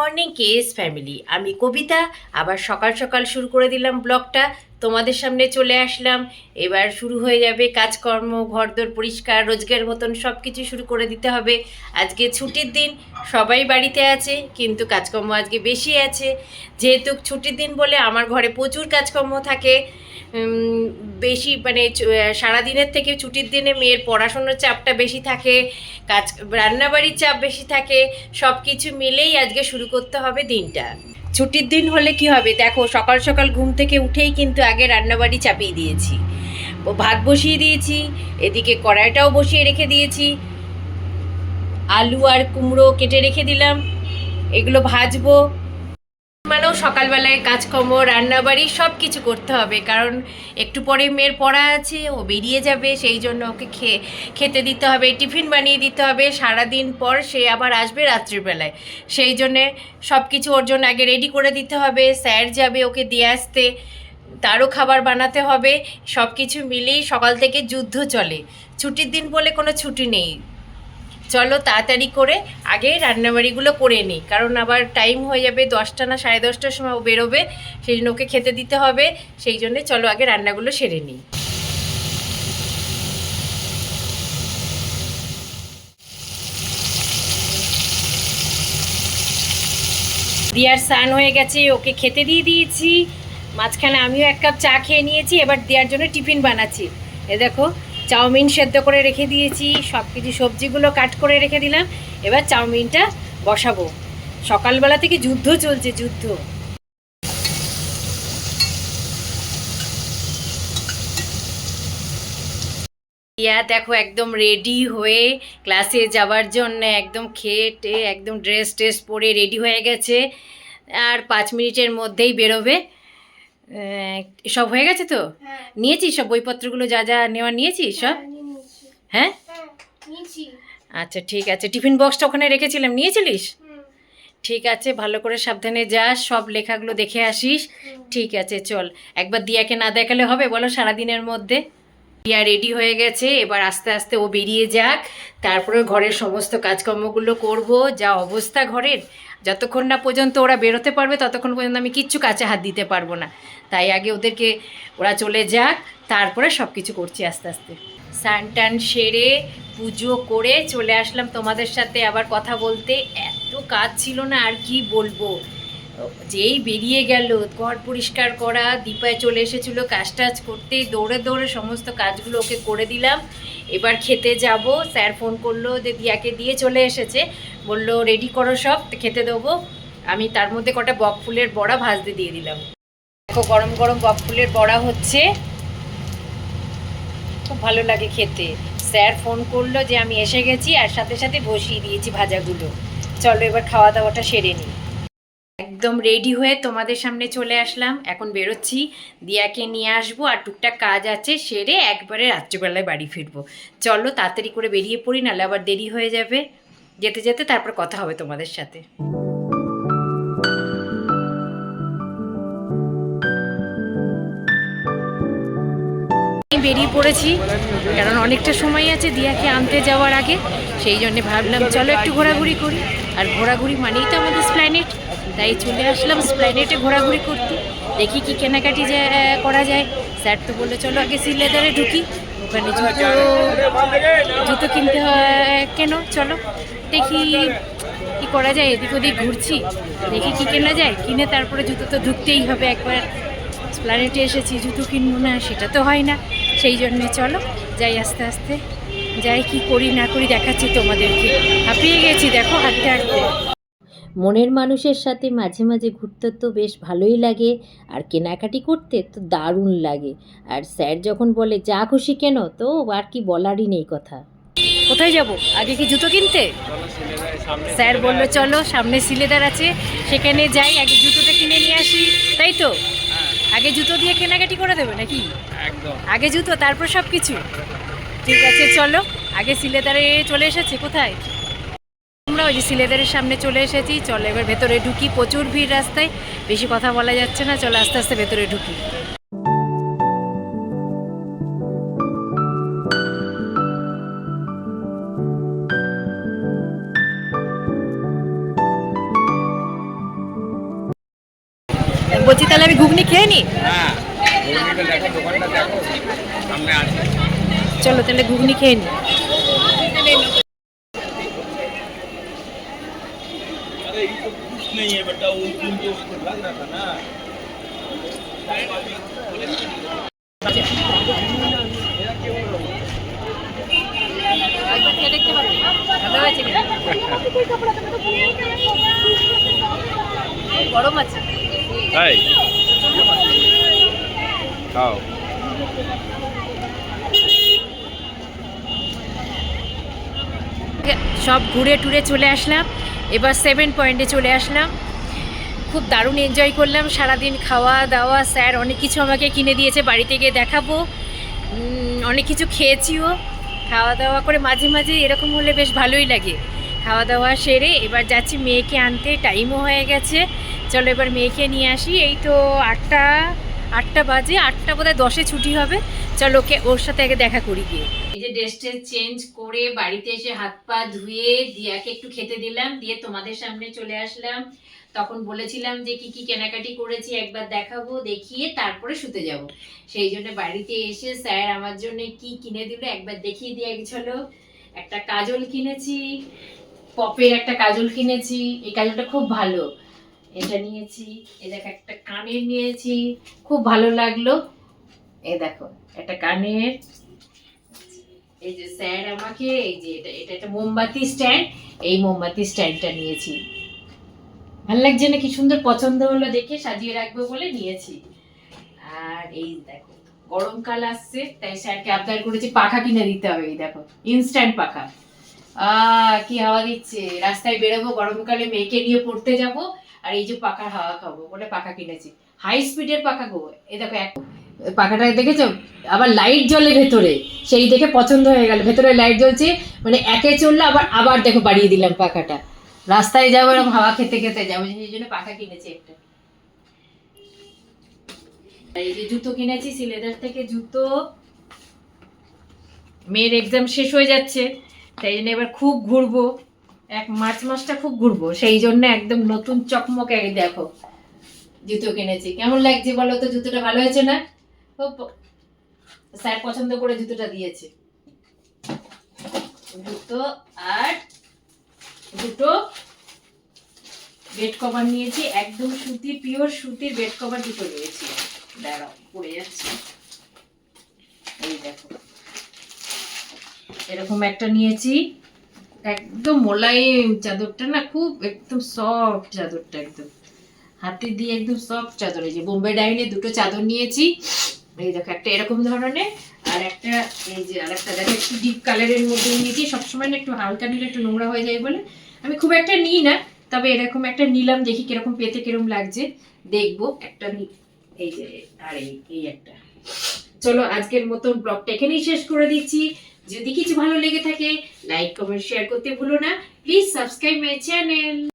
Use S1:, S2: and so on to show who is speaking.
S1: Morning KS family. আমি কবিতা আবার সকাল সকাল শুরু করে দিলাম ব্লগটা। তোমাদের সামনে চলে আসলাম। এবার শুরু হয়ে যাবে কাজকর্ম, ঘরদোর পরিষ্কার, রোজগার মতন সব কিছু শুরু করে দিতে হবে। আজকে ছুটির দিন, সবাই বাড়িতে আছে, কিন্তু কাজকর্ম আজকে বেশি আছে। যেহেতু ছুটির দিন বলে আমার ঘরে প্রচুর কাজকর্ম থাকে বেশি মানে সারাদিনের থেকে ছুটির দিনে মেয়ের পড়াশোনার চাপটা বেশি থাকে, কাজ, রান্নাবাড়ির চাপ বেশি থাকে সব কিছু মিলেই আজকে শুরু করতে হবে দিনটা। ছুটির দিন হলে কি হবে? দেখো, সকাল সকাল ঘুম থেকে উঠেই কিন্তু আগে রান্নাবাড়ি চাপিয়ে দিয়েছি। ও ভাত বসিয়ে দিয়েছি, এদিকে কড়াইটাও বসিয়ে রেখে দিয়েছি। আলু আর কুমড়ো কেটে রেখে দিলাম। এগুলো ভাজবো। মানেও সকালবেলায় কাজকর্ম, রান্নাবাড়ি সব কিছু করতে হবে। কারণ একটু পরে মেয়ের পড়া আছে, ও বেরিয়ে যাবে, সেই জন্য ওকে খেয়ে, খেতে দিতে হবে, টিফিন বানিয়ে দিতে হবে। সারাদিন পর সে আবার আসবে রাত্রিবেলায়। সেই জন্যে সব কিছু ওর জন্য আগে রেডি করে দিতে হবে। স্যার যাবে ওকে দিয়ে আসতে। তারও খাবার বানাতে হবে। সব কিছু মিলেই সকাল থেকে যুদ্ধ চলে। ছুটির দিন বলে কোনো ছুটি নেই। চলো তাড়াতাড়ি করে আগে রান্নাবাড়িগুলো করে নিই। কারণ আবার টাইম হয়ে যাবে দশটা না সাড়ে দশটার সময় ও বেরোবে সেই জন্য ওকে খেতে দিতে হবে। সেই জন্য চলো আগে রান্নাগুলো সেরে নিই। দিয়ার স্নান হয়ে গেছে, ওকে খেতে দিয়ে দিয়েছি। মাঝখানে আমিও এক কাপ চা খেয়ে নিয়েছি, এবার দেওয়ার জন্য টিফিন বানাচ্ছি। এ দেখো চাউমিন সেদ্ধ করে রেখে দিয়েছি সব কিছু সবজিগুলো কাট করে রেখে দিলাম, এবার চাউমিনটা বসাবো। সকালবেলা থেকে যুদ্ধ চলছে, যুদ্ধ। ইয়া, দেখো, একদম রেডি হয়ে ক্লাসে যাওয়ার জন্য একদম খেয়ে একদম ড্রেস ট্রেস পরে রেডি হয়ে গেছে। আর পাঁচ মিনিটের মধ্যেই বেরোবে। সব হয়ে গেছে তো?
S2: হ্যাঁ।
S1: নিয়েছিস সব বইপত্রগুলো যা যা নেওয়া নিয়েছিস সব?
S2: হ্যাঁ।
S1: হ্যাঁ?
S2: হ্যাঁ।
S1: আচ্ছা ঠিক আছে। টিফিন বক্সটা ওখানে রেখেছিলাম নিয়েছিলিস? ঠিক আছে ভালো করে সাবধানে যাস সব লেখাগুলো দেখে আসিস। ঠিক আছে চল। একবার দিয়াকে না দেখালে হবে বলো সারাদিনের মধ্যে? দিয়া রেডি হয়ে গেছে এবার আস্তে আস্তে ও বেরিয়ে যাক। তারপরে ঘরের সমস্ত কাজকর্মগুলো করব যা অবস্থা ঘরের। যতক্ষণ না পর্যন্ত ওরা বেরোতে পারবে, ততক্ষণ পর্যন্ত আমি কিচ্ছু কাছে হাত দিতে পারব না। তাই আগে ওদেরকে ওরা চলে যাক, তারপরে সব কিছু করছি আস্তে আস্তে। স্নান টান সেরে পুজো করে চলে আসলাম তোমাদের সাথে আবার কথা বলতে। এত কাজ ছিল না, আর কি বলব? যেই বেরিয়ে গেল, ঘর পরিষ্কার করা, দীপায় চলে এসেছিল কাজ টাজ করতে। দৌড়ে দৌড়ে সমস্ত কাজগুলো ওকে করে দিলাম। এবার খেতে যাব। স্যার ফোন করল যে দিয়াকে দিয়ে চলে এসেছে। বলল রেডি করো সব, খেতে দেবো। আমি তার মধ্যে কটা বক ফুলের বড়া ভাজতে দিয়ে দিলাম। দেখো, গরম গরম বক ফুলের বড়া হচ্ছে। খুব ভালো লাগে খেতে। স্যার ফোন করল যে আমি এসে গেছি আর সাথে সাথে বসিয়ে দিয়েছি ভাজাগুলো। চলো এবার খাওয়া দাওয়াটা সেরে নিই। একদম রেডি হয়ে তোমাদের সামনে চলে আসলাম। এখন বেরোচ্ছি, দিয়াকে নিয়ে আসব আর টুকটাক কাজ আছে সেরে একবারে রাত্রিবেলায় বাড়ি ফিরবো। চলো তাড়াতাড়ি করে বেরিয়ে পড়ি, নাহলে আবার দেরি হয়ে যাবে। যেতে যেতে তারপর কথা হবে তোমাদের সাথে। বেরিয়ে পড়েছি, কারণ অনেকটা সময় আছে দিয়াকে আনতে যাওয়ার আগে, সেই জন্য ভাবলাম চলো একটু ঘোরাঘুরি করি। আর ঘোরাঘুরি মানেই তো আমাদের স্প্ল্যানেট তাই চলে আসলাম স্প্ল্যানেটে ঘোরাঘুরি করতে। দেখি কি কেনাকাটি করা যায়। স্যার তো বলল, চলো আগে সিলেদারে ঢুকি। ওখানে জুতো জুতো কিনতে হয়, কেন? চলো। দেখি কি করা যায়। এদিক ওদিক ঘুরছি। দেখি কি কেনা যায়। কিনে তারপরে জুতো তো ঢুকতেই হবে একবার। প্ল্যানেটে এসেছি, জুতো কিনবো না, সেটা তো হয় না। সেই জন্যে চলো। যাই আস্তে আস্তে। যাই কি করি না করি দেখাচ্ছি তোমাদেরকে। হাঁপিয়ে গেছি দেখো হাঁটতে হাঁটতে।
S3: মনের মানুষের সাথে মাঝে মাঝে ঘুরতে তো বেশ ভালোই লাগে আর কেনাকাটি করতে তো দারুণ লাগে। আর স্যার যখন বলে যা খুশি কেন? তো আর কি বলারই নেই কথা।
S1: কোথায় যাব? আগে কি জুতো কিনতে? স্যার বলল চলো সামনে সিলেদার আছে সেখানে যাই আগে জুতোটা কিনে নিয়ে আসি। তাই তো? আগে জুতো দিয়ে কেনাকাটি করে দেবে নাকি? আগে জুতো তারপর সব কিছু ঠিক আছে, চলো। আগে সিলেদারে চলে এসেছি, কোথায়? আমরা ওই যে সিলেদারের সামনে চলে এসেছি। চলো, এবার ভেতরে ঢুকি। প্রচুর ভিড় রাস্তায়। বেশি কথা বলা যাচ্ছে না। চলো, আস্তে আস্তে ভেতরে ঢুকি। বলছি, তাহলে আমি ঘুগনি খেয়ে নি?
S2: হ্যাঁ সামনে আছে।
S1: চলো তাহলে ঘুগনি খেয়ে নি। গরম আছে।
S2: খাও।
S1: সব ঘুরে টুরে চলে আসলাম। এবার সেভেন পয়েন্টে চলে আসলাম। খুব দারুণ এনজয় করলাম। সারাদিন খাওয়া দাওয়া, স্যার অনেক কিছু আমাকে কিনে দিয়েছে, বাড়িতে গিয়ে দেখাবো। অনেক কিছু খেয়েছিও। খাওয়া দাওয়া করে মাঝে মাঝে এরকম হলে বেশ ভালোই লাগে। খাওয়া দাওয়া সেরে এবার যাচ্ছি মেয়েকে আনতে। টাইমও হয়ে গেছে। চলো এবার মেয়েকে নিয়ে আসি। এই তো আটটা আটটা বাজে। আটটা বোধহয় দশে ছুটি হবে। চলো ওকে, ওর সাথে আগে দেখা করি গিয়ে। যে ড্রেসটা চেঞ্জ করে বাড়িতে এসে হাত পা ধুয়ে দিয়াকে একটু খেতে দিলাম, দিয়ে তোমাদের সামনে চলে আসলাম। তখন বলেছিলাম যে কি কি কেনাকাটি করেছি, একবার দেখাবো, দেখিয়ে তারপরে শুতে যাব। সেই জন্য বাড়িতে এসে স্যার আমার জন্য কি কিনে দিল একবার দেখিয়ে দিয়ে গেছিল একটা কাজল কিনেছি, পপের একটা কাজল কিনেছি, এই কাজলটা খুব ভালো। এটা নিয়েছি, এ দেখো একটা কানের নিয়েছি, খুব ভালো লাগল। এ দেখো, একটা কানের এই যে স্যার আমাকে, এই যে এটা এটা একটা মোমবাতি স্ট্যান্ড, এই মোমবাতি স্ট্যান্ডটা নিয়েছি। লাগছে না? কি সুন্দর পছন্দ হলো দেখে সাজিয়ে রাখব বলে নিয়েছি। আর এই দেখো গরমকাল আসছে, তাই স্যারকে আবদার করেছি পাখা কিনে দিতে হবে, এই দেখো ইনস্ট্যান্ট পাখা। কি হাওয়া দিচ্ছে? রাস্তায় বেরোবো গরমকালে মেয়েকে নিয়ে পড়তে যাব, আর এই যে পাখার হাওয়া খাব, বলে পাখা কিনেছি। হাই স্পিডের পাখা গো, এই দেখো এক পাখাটা দেখেছ? আবার লাইট জ্বলে ভেতরে। সেই দেখে পছন্দ হয়ে গেল। ভেতরে লাইট জ্বলছে মানে একে চলল, আবার আবার দেখো বাড়িয়ে দিলাম পাখাটা। রাস্তায় যাব এরকম হাওয়া খেতে খেতে যাব, সেই জন্য পাখা কিনেছি একটা। এই যে জুতো কিনেছি, সিলেদার থেকে জুতো। মেয়ের এক্সাম শেষ হয়ে যাচ্ছে, তাই জন্য এবার খুব ঘুরবো। এক মার্চ মাসটা খুব ঘুরবো, সেই জন্য একদম নতুন চকমকে দেখো। জুতো কিনেছি। কেমন লাগছে বলো তো? জুতোটা ভালো হয়েছে না? স্যার পছন্দ করে জুতোটা দিয়েছে। জুতো আর দুটো বেড কভার নিয়েছি, একদম সুতির পিওর সুতির বেড কভার দুটো নিয়েছি। এরকম একটা নিয়েছি। একদম মোলায়েম চাদরটা না, খুব একদম সফট চাদরটা একদম। হাতে দিয়ে একদম সফট চাদর যে বোম্বে ডাইনে দুটো চাদর নিয়েছি। এই দেখো, একটা এরকম ধরনের, আর একটা, এই যে আর একটা দেখো, একটু ডিপ কালারের মধ্যে নিয়েছি সবসময় না একটু হালকা নিলে, একটু নোংরা হয়ে যায় বলে। আমি খুব একটা নিই না, তবে এরকম একটা নিলাম দেখি কীরকম পেতে, কীরকম লাগছে। দেখব, একটা এই যে, আর এই একটা। চলো, আজকের মতন ব্লগটা এখানেই শেষ করে দিচ্ছি। যদি কিছু ভালো লেগে থাকে লাইক কমেন্ট শেয়ার করতে ভুলো না। Please subscribe my channel